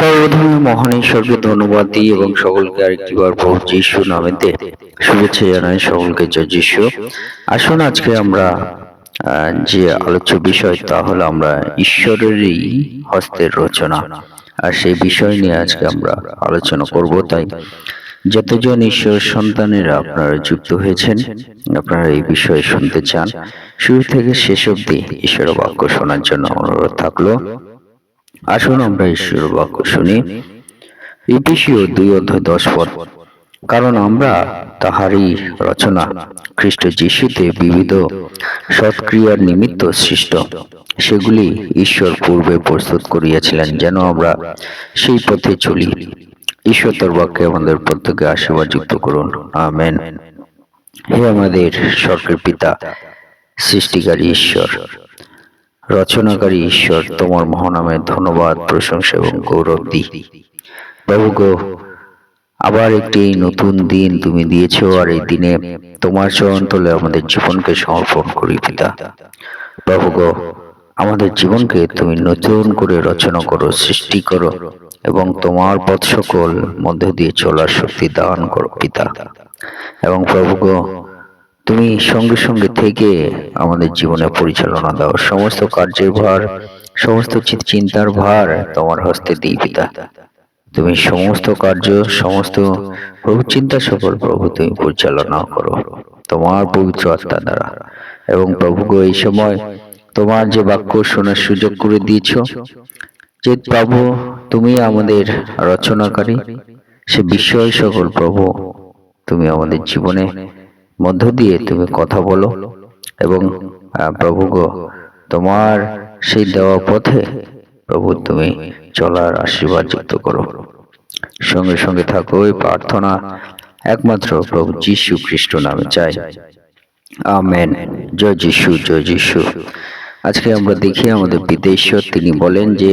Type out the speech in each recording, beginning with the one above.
সর্বধর্ম মহান ঈশ্বরকে ধন্যবাদ দিই এবং সকলকে আরেকটিবার প্রভু যিশু নামেতে শুভেচ্ছা জানাই সকলকে। জয় যিশু। আসুন আজকে আমরা যে আলোচ্য বিষয় তা হলো আমরা ঈশ্বরেরই হস্তের রচনা। আর সেই বিষয় নিয়ে আজকে আমরা আলোচনা করব। তাই যতজন ঈশ্বর সন্তানেরা আপনারা যুক্ত হয়েছেন, আপনারা এই বিষয়ে শুনতে চান, শুরু থেকে শেষ অবধি ঈশ্বরের বাক্য শোনার জন্য অনুরোধ থাকল। আসুন আমরা ঈশ্বর বাক্য শুনি। ইপিসিও দুই অধ্যায় দশ পদ। কারণ আমরা তাহারই রচনা, খ্রিস্ট যিশুতে বিবিধ সৎক্রিয়ার নিমিত্ত সৃষ্ট। সেগুলি ঈশ্বর পূর্বে প্রস্তুত করিয়াছিলেন যেন আমরা সেই পথে চলি। ঈশ্বর তোর বাক্যে আমাদের প্রত্যেকে আশীর্বাদ যুক্ত করুন। আমেন। হে আমাদের স্বর্গের পিতা, সৃষ্টিকারী ঈশ্বর রচনাকারী ঈশ্বর, তোমার মহানামে ধন্যবাদ, প্রশংসা এবং গৌরব দিই। প্রভু গো, আবার একটি নতুন দিন তুমি দিয়েছ, আর এই দিনে তোমার চরণ তলে আমাদের জীবনকে সমর্পণ করি পিতা। প্রভু গো, আমাদের জীবনকে তুমি নতুন করে রচনা করো, সৃষ্টি করো, এবং তোমার পথ সকল মধ্য দিয়ে চলার শক্তি দান করো পিতা। এবং প্রভু গো তুমি সঙ্গে সঙ্গে থেকে আমাদের জীবনে পরিচালনা দাও। সমস্ত কার্যের ভার, সমস্ত চিন্তার ভার তোমার হস্তে দিই পিতা। তুমি সমস্ত কার্য, সমস্ত প্রভু চিন্তা সকল প্রভু তুমি পরিচালনা করো। তোমার পবিত্র আত্মা দ্বারা। এবং প্রভু গো, এই সময় তোমার যে বাক্য শোনার সুযোগ করে দিয়েছ, যে প্রভু তুমি আমাদের রচনাকারী, সে বিষয় সকল প্রভু তুমি আমাদের জীবনে মধ্য দিয়ে তুমি কথা বলো এবং প্রভু গো তোমার সেই দেওয়া পথে প্রভু তুমি চলার আশীর্বাদ যুক্ত করো। সঙ্গে সঙ্গে থাকো এই প্রার্থনা একমাত্র প্রভু যীশু খ্রিস্ট নামে চাই। আমেন। জয় যিশু জয় যিশু। আজকে আমরা দেখি আমাদের বিদেশ্বর তিনি বলেন যে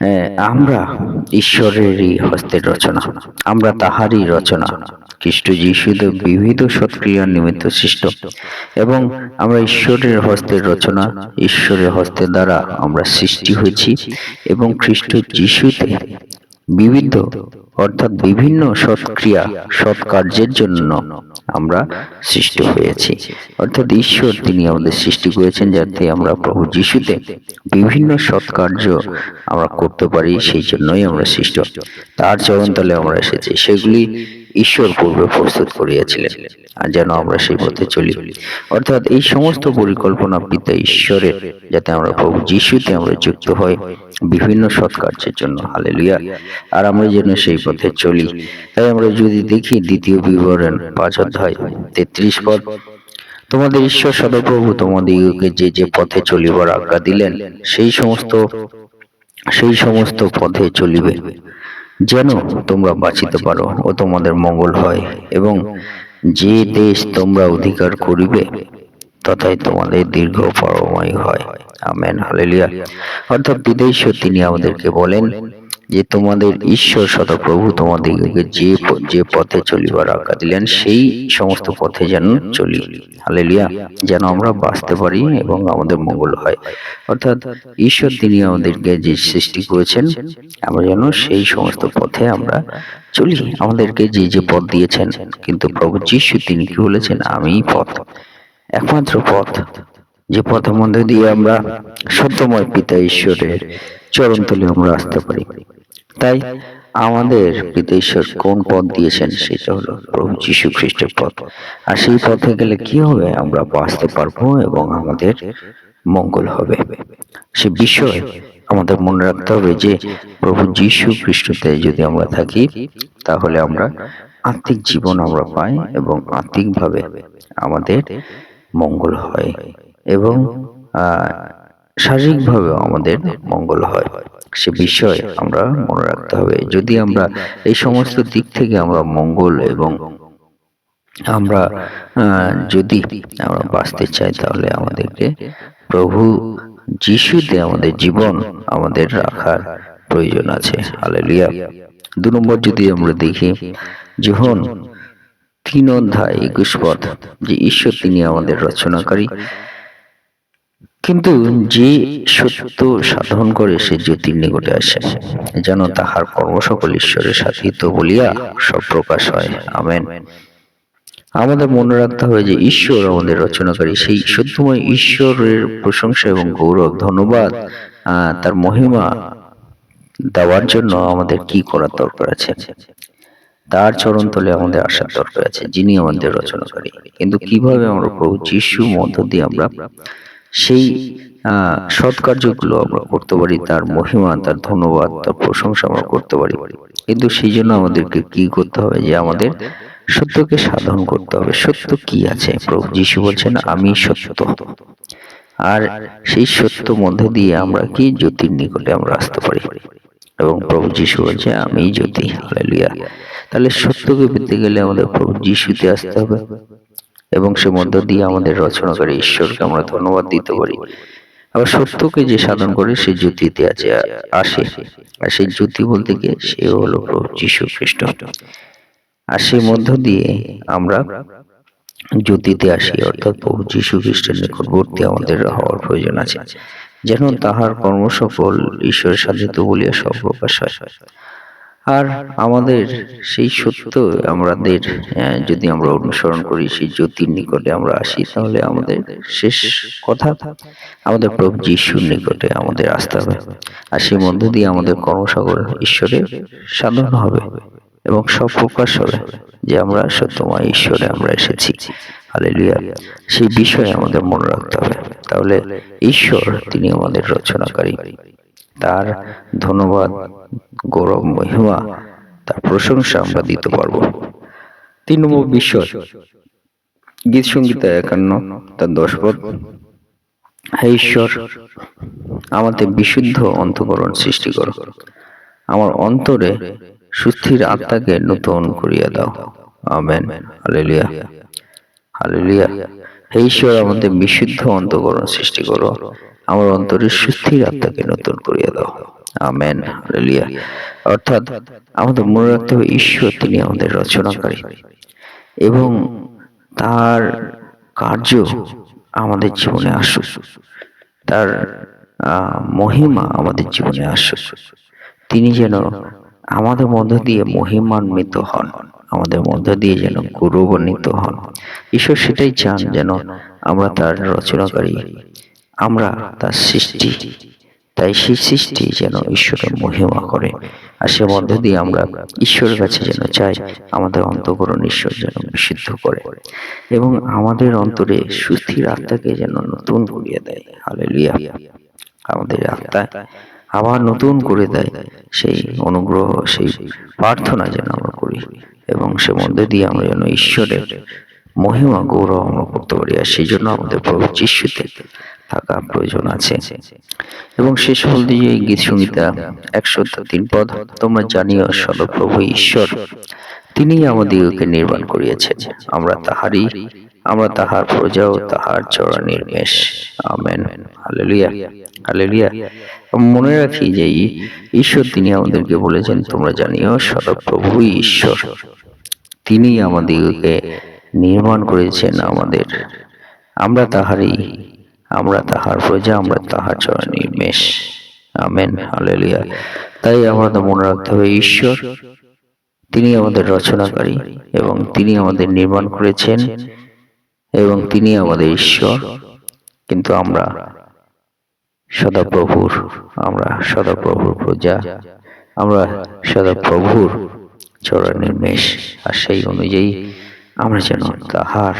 আহ, আমরা ঈশ্বরেরই হস্তের রচনা আমরা তাহারই রচনা খ্রিস্ট যিশুদের বিবিধ সৎক্রিয়ার নিমিত্ত সৃষ্ট। এবং আমরা ঈশ্বরের হস্তের রচনা, ঈশ্বরের হস্তের দ্বারা আমরা সৃষ্টি হয়েছি এবং খ্রিস্ট যিশুতে বিবিধ, অর্থাৎ বিভিন্ন সৎক্রিয়া সৎ কার্যের জন্য আমরা সৃষ্টি হয়েছি। অর্থাৎ ঈশ্বর তিনি আমাদের সৃষ্টি করেছেন যাতে আমরা প্রভু যিশুতে বিভিন্ন সৎ কার্য আমরা করতে পারি, সেই জন্যই আমরা সৃষ্ট। তার চরণতলে আমরা এসেছি। সেগুলি ঈশ্বর পূর্বে প্রস্তুত করিয়াছিলেন আর যেন আমরা সেই পথে চলি। অর্থাৎ এই সমস্ত পরিকল্পনা পিতা ঈশ্বরের, যাতে আমরা প্রভু যিশুতে আমরা যুক্ত হই বিভিন্ন সৎকার্যের জন্য। হালেলুয়া। আর আমরা যেন সেই পথে চলি। তাই আমরা যদি দেখি দ্বিতীয় বিবরণ, পাঁচ অধ্যায়, তেত্রিশ পদ, তোমাদের ঈশ্বর সদপ্রভু তোমাদিগকে যে যে পথে চলিবার আজ্ঞা দিলেন, সেই সমস্ত সেই সমস্ত পথে চলিবে। যেন তোমরা বাঁচিতে পারো ও তোমাদের মঙ্গল হয় এবং যে দেশ তোমরা অধিকার করিবে, তথায় তোমাদের দীর্ঘ পরমায়ু হয়। আমেন। হালেলিয়া অর্থাৎ বিদেশও তিনি আমাদেরকে বলেন যে তোমাদের ঈশ্বর সদপ্রভু তোমাদেরকে যে যে পথে চলিবার আজ্ঞা দিলেন, সেই সমস্ত পথে যেন চলি। হালেলুয়া। যেন আমরা বাঁচতে পারি এবং আমাদের মঙ্গল হয়। অর্থাৎ ঈশ্বর তিনি আমাদেরকে যে সৃষ্টি করেছেন, আমরা যেন সেই সমস্ত পথে আমরা চলি। আমাদেরকে যে যে পথ দিয়েছেন, কিন্তু প্রভু যিশু তিনি কি বলেছেন? আমিই পথ। একমাত্র পথ। যে পথের মধ্যে দিয়ে আমরা সত্যময় পিতা ঈশ্বরের চরণতলে আমরা আসতে পারি। তাই আমাদের ঈশ্বর কোন পথ দিয়েছেন সেটা হলো প্রভু যীশু খ্রিস্টের পথ। আর সেই পথে গেলে কি হবে? আমরা বাঁচতে পারব এবং আমাদের মঙ্গল হবে। সে বিষয় আমাদের মনে রাখতে হবে যে প্রভু যীশু খ্রিস্টতে যদি আমরা থাকি তাহলে আমরা আত্মিক জীবন আমরা পাই এবং আত্মিকভাবে আমাদের মঙ্গল হয় এবং শারীরিকভাবেও আমাদের মঙ্গল হয়। সে বিষয় আমরা মনে রাখতে হবে। যদি আমরা এই সমস্ত দিক থেকে আমরা মঙ্গল এবং আমরা যদি আমরা বাঁচতে চাই তাহলে আমাদেরকে প্রভু যিশুতে আমাদের জীবন আমাদের রাখার প্রয়োজন আছে। হালেলুয়া। দু নম্বর যদি আমরা দেখি যখন তিন অধ্যায় একুশ পথ যে ঈশ্বর তিনি আমাদের রচনাকারী কিন্তু যে সত্য সাধন করে সে জ্যোতির নিকটে আসে, যেন তাহার কর্ম সকল ঈশ্বরের সাথিত বলিয়া সব প্রকাশ হয়। আমেন। আমাদের মনে রাখতে হবে যে ঈশ্বর আমাদের রচনাকারী, সেই সত্যময় ঈশ্বরের প্রশংসা এবং গৌরব, ধন্যবাদ তার মহিমা দেওয়ার জন্য আমাদের কি করার দরকার আছে? তার চরণ তলে আমাদের আসার দরকার আছে, যিনি আমাদের রচনাকারী। কিন্তু কীভাবে আমরা প্রভু যিশুর মধ্য দিয়ে আমরা সেই আহ, সৎ কার্যগুলো আমরা করতে পারি তার মহিমা তার ধন্যবাদ তার প্রশংসা আমরা করতে পারি। কিন্তু সেই জন্য আমাদেরকে কি করতে হবে? যে আমাদের সত্যকে সাধন করতে হবে। সত্য কি আছে? প্রভু যিশু বলছেন আমি সত্য। আর সেই সত্য মধ্যে দিয়ে আমরা কি জ্যোতির নিকটে আমরা আসতে পারি? এবং প্রভু যিশু বলছে আমি জ্যোতি। তাহলে সত্যকে পেতে গেলে আমাদের প্রভু যিশুতে আসতে হবে। এবং সে মধ্য দিয়ে আমাদের রচনাকারী ঈশ্বরকে আমরা ধন্যবাদ দিতে পারি। আবার সত্যকে যে সাধন করে সে জ্যোতিতে আছে আসে। আর সেই জ্যোতি বলতে গিয়ে সে হলো প্রভু যিশু খ্রিস্ট আর সেই মধ্য দিয়ে আমরা জ্যোতিতে আসি অর্থাৎ প্রভু যীশু খ্রিস্টের নিকটবর্তী আমাদের হওয়ার প্রয়োজন আছে। যেন তাহার কর্মসফল ঈশ্বরের সাধিত বলিয়া সব প্রকাশ হয় আর আমাদের সেই সত্য আমাদের যদি আমরা অনুসরণ করি, সেই জ্যোতির নিকটে আমরা আসি, তাহলে আমাদের শেষ কথা আমাদের প্রভু যিশুর নিকটে আমাদের আসতে হবে। আর সেই মধ্য দিয়ে আমাদের কর্মসাগর ঈশ্বরের সাধন হবে এবং সব প্রকাশ হবে যে আমরা সত্যময় ঈশ্বরে আমরা এসেছি। হালেলুয়া। সেই বিষয়ে আমাদের মনে রাখতে হবে। তাহলে ঈশ্বর, তিনি আমাদের রচনাকারী। তার ধন্যবাদ, গৌরব মহিমা, তার প্রশংসা আমরা দিতে পারব। তিন নম্বর বিষয় গীত সঙ্গীতা একান্ন, তার দশ পদ হে ঈশ্বর, আমাদের বিশুদ্ধ অন্তকরণ সৃষ্টি কর। আমার অন্তরে সুস্থির আত্মাকে নতুন করিয়া দাও। আমেন। হালেলুয়া। হালেলুয়া। হে ঈশ্বর, আমাদের বিশুদ্ধ অন্তকরণ সৃষ্টি করো। আমার অন্তরে সুস্থির আত্মাকে নতুন করিয়া দাও। আমেন। হালেলুয়া। অর্থাৎ আমাদের মনে রাখতে হবে, ঈশ্বর তিনি আমাদের রচনাকারী। এবং তার কার্য আমাদের জীবনে আসুক। তার মহিমা আমাদের জীবনে আসুক। তিনি যেন আমাদের মধ্য দিয়ে মহিমান্বিত হন। আমাদের মধ্য দিয়ে যেন গৌরবান্বিত হন। ঈশ্বর সেটাই চান যেন আমরা তার রচনাকারী আমরা তার সৃষ্টি। তাই সেই সৃষ্টি যেন ঈশ্বরের মহিমা করে। আর সে মধ্য দিয়ে আমরা ঈশ্বরের কাছে যেন চাই, আমাদের অন্তকরণ ঈশ্বর যেন বিশুদ্ধ করে এবং আমাদের অন্তরে সুস্থির আত্মাকে যেন নতুন করিয়ে দেয়। হালেলুয়া আমাদের আত্মায় আবার নতুন করে দেয়। সেই অনুগ্রহ, সেই প্রার্থনা যেন আমরা করি এবং সে মধ্যে দিয়ে আমরা যেন ঈশ্বরের মহিমা, গৌরব আমরা করতে পারি। আর সেই জন্য আমাদের প্রভু যিশুতে থাকা প্রয়োজন আছে। এবং শেষ ফল দিয়ে গীত সংহিতা একশো তিন পদ, তোমরা জানিও সদপ্রভু ঈশ্বর তিনি আমাদিগকে নির্মাণ করিয়াছেন। আমরা তাহারই আমরা তাহার প্রজা ও তাহার চড়া নির্মেষ আমেন। হালেলুয়া। হালেলুয়া। মনে রাখি যে ঈশ্বর তিনি আমাদেরকে বলেছেন তোমরা জানিও সদপ্রভু ঈশ্বর। তিনি আমাদিগকে নির্মাণ করেছেন আমাদের। আমরা তাহারই আমরা তাহার প্রজা আমরা তাহার চরণ নির্মেষ আমেন। হালেলুয়া। তাই আমাদের মনে রাখতে হবে ঈশ্বর তিনি আমাদের রচনাকারী এবং তিনি আমাদের নির্মাণ করেছেন এবং তিনি আমাদের ঈশ্বর। কিন্তু আমরা সদাপ্রভুর আমরা সদাপ্রভুর প্রজা। আমরা সদাপ্রভুর চরণের মেষ আর সেই অনুযায়ী আমরা যেন তাহার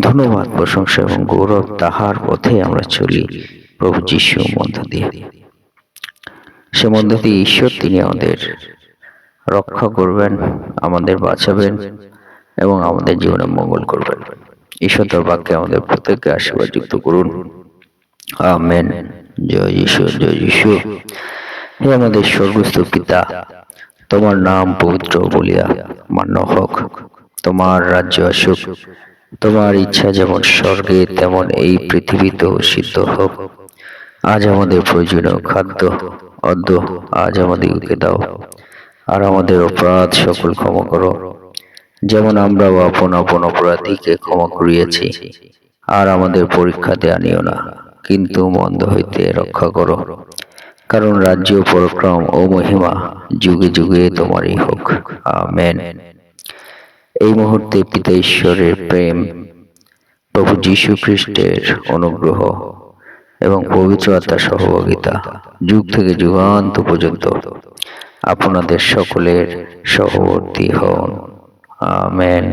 ধন্যবাদ, প্রশংসা এবং গৌরব তাহার পথে আমরা চলি প্রভু যিশুর মধ্য দিয়ে। সে মধ্য দিয়ে ঈশ্বর, তিনি আমাদের রক্ষা করবেন, আমাদের বাঁচাবেন। এবং আমাদের জীবনে মঙ্গল করবেন। ঈশ্বর বাক্যে আমাদের প্রত্যেককে আশীর্বাদ যুক্ত করুন। আমেন। জয় যিশু জয় যিশু। হে আমাদের স্বর্গস্থ পিতা, তোমার নাম পবিত্র বলিয়া মান্য হোক। তোমার রাজ্য আসুক। তোমার ইচ্ছা যেমন স্বর্গে, তেমন এই পৃথিবীতেও সিদ্ধ হোক। আজ আমাদের প্রয়োজনীয় খাদ্য, অদ্য আজ আমাদেরকে দাও। আর আমাদের অপরাধ সকল ক্ষমা করো। যেমন আমরাও আপন আপন অপরাধীকে ক্ষমা করিয়াছি, আর আমাদের পরীক্ষাতে আনিও না, কিন্তু মন্দ হইতে রক্ষা করো। কারণ রাজ্য, পরাক্রম ও মহিমা যুগে যুগে তোমারই হোক। আমেন। এই মুহূর্তে পিতা ঈশ্বরের প্রেম, প্রভু যীশু খ্রিস্টের অনুগ্রহ এবং পবিত্র আত্মার সহযোগিতা যুগ থেকে যুগান্ত পর্যন্ত আপনাদের সকলের সহবর্তী হন। আমেন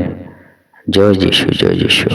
জয় যিশু জয় যিশু